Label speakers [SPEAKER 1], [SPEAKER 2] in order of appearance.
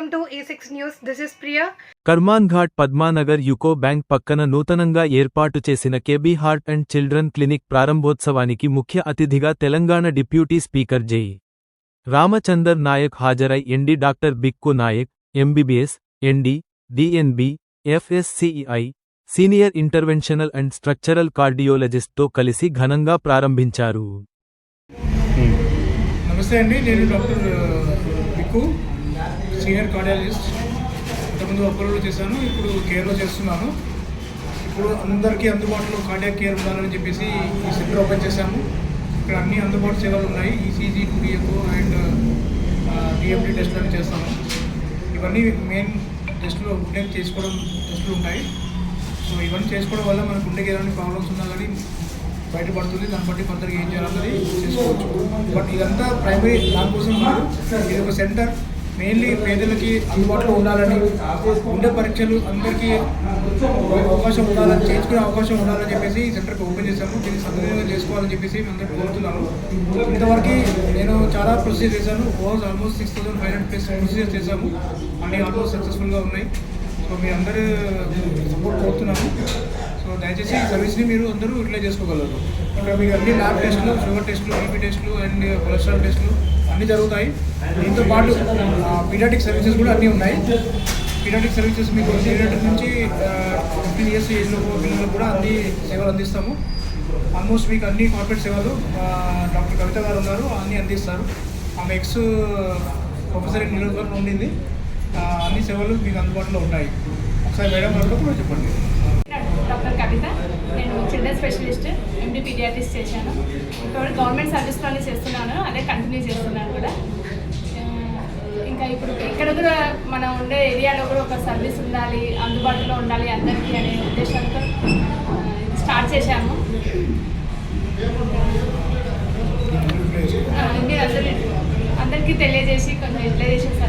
[SPEAKER 1] Welcome to A6 News. This is Priya.
[SPEAKER 2] Karman Ghat Padmanagar UCO bank పక్కన నూతనంగా ఏర్పాటు చేసిన KB heart and children clinic ప్రారంభోత్సవానికి ముఖ్య అతిథిగా Telangana deputy speaker J Ramachandar Naik హాజరై MD doctor Bikku Naik MBBS MD DNB FSCI senior interventional and structural కార్డియోలజిస్ట్తో కలిసి ఘనంగా ప్రారంభించారు
[SPEAKER 3] నమస్తే అండి నేను డాక్టర్ బిక్కు సీనియర్ కార్డియాలజిస్ట్ ఇంతకుముందు అపోలోలో చేశాను ఇప్పుడు కేర్లో చేస్తున్నాను. ఇప్పుడు అందరికీ అందుబాటులో కార్డియాక్ కేర్ ఉండాలని చెప్పేసి ఈ సెంటర్ ఓపెన్ చేశాము. ఇక్కడ అన్ని అందుబాటు సేవలు ఉన్నాయి ఈసీజీ టూడిఎఫ్ అండ్ డిఎండి టెస్ట్లు అని చేస్తాము. ఇవన్నీ మెయిన్ టెస్టులు గుండె చేసుకోవడం టెస్టులు ఉంటాయి. సో ఇవన్నీ చేసుకోవడం వల్ల మన గుండెకి ఎలాంటి ప్రాబ్లమ్స్ ఉన్నా కానీ బయటపడుతుంది. దాన్ని బట్టి కొందరికి ఏం చేయాలన్నది చేసుకోవచ్చు. బట్ ఇదంతా ప్రైమరీ దానికోసం కాదు. ఇది ఒక సెంటర్. మెయిన్లీ పేదలకి అందుబాటులో ఉండాలని ఉండే పరీక్షలు అందరికీ అవకాశం ఉండాలని చేసుకునే అవకాశం ఉండాలని చెప్పేసి సెంటర్కి ఓపెన్ చేశాము. దీన్ని సద్వినియోగం చేసుకోవాలని చెప్పేసి మేము అందరూ కోరుతున్నాను ఇంతవరకు నేను చాలా ప్రొసీజర్ చేశాను. Over almost six thousand five hundred plus procedure చేశాము. అన్ని ఆల్మోస్ట్ సక్సెస్ఫుల్గా ఉన్నాయి. సో మీ అందరూ సపోర్ట్ కోరుతున్నాను దయచేసి ఈ సర్వీస్ని మీరు అందరూ యూటిలైజ్ చేసుకోగలరు. ఇక్కడ మీకు అన్ని ల్యాబ్ టెస్ట్లు షుగర్ టెస్టులు బీపీ టెస్ట్లు అండ్ కొలెస్ట్రాల్ టెస్ట్లు అన్నీ జరుగుతాయి. దీంతో పాటు పీడియాటిక్ సర్వీసెస్ కూడా అన్నీ ఉన్నాయి. పీడియాటిక్ సర్వీసెస్ మీకు పీడియాటిక్ నుంచి ఫిఫ్టీన్ ఇయర్స్ ఏజ్లో పిల్లలకు కూడా అన్ని సేవలు అందిస్తాము. ఆల్మోస్ట్ మీకు అన్ని కార్పొరేట్ సేవలు డాక్టర్ కవిత గారు ఉన్నారు అన్నీ అందిస్తారు. ఆమె ఎక్స్ ప్రొఫెసర్ ఇన్ నియోజకవర్గం ఉండింది. అన్ని సేవలు మీకు అందుబాటులో ఉంటాయి. ఒకసారి మేడం వరకు కూడా చెప్పండి.
[SPEAKER 4] హారిత నేను చిల్డ్రన్ స్పెషలిస్ట్ ఎండి పీడియాటిస్ చేశాను. ఇప్పుడు గవర్నమెంట్ సర్వీస్లోనే చేస్తున్నాను అదే కంటిన్యూ చేస్తున్నాను కూడా. ఇంకా ఇప్పుడు ఇక్కడ కూడా మనం ఉండే ఏరియాలో కూడా ఒక సర్వీస్ ఉండాలి అందుబాటులో ఉండాలి అందరికీ అనే ఉద్దేశంతో స్టార్ట్ చేశాము. అందరికీ తెలియజేసి కొంచెం ఎట్లా చేసేసి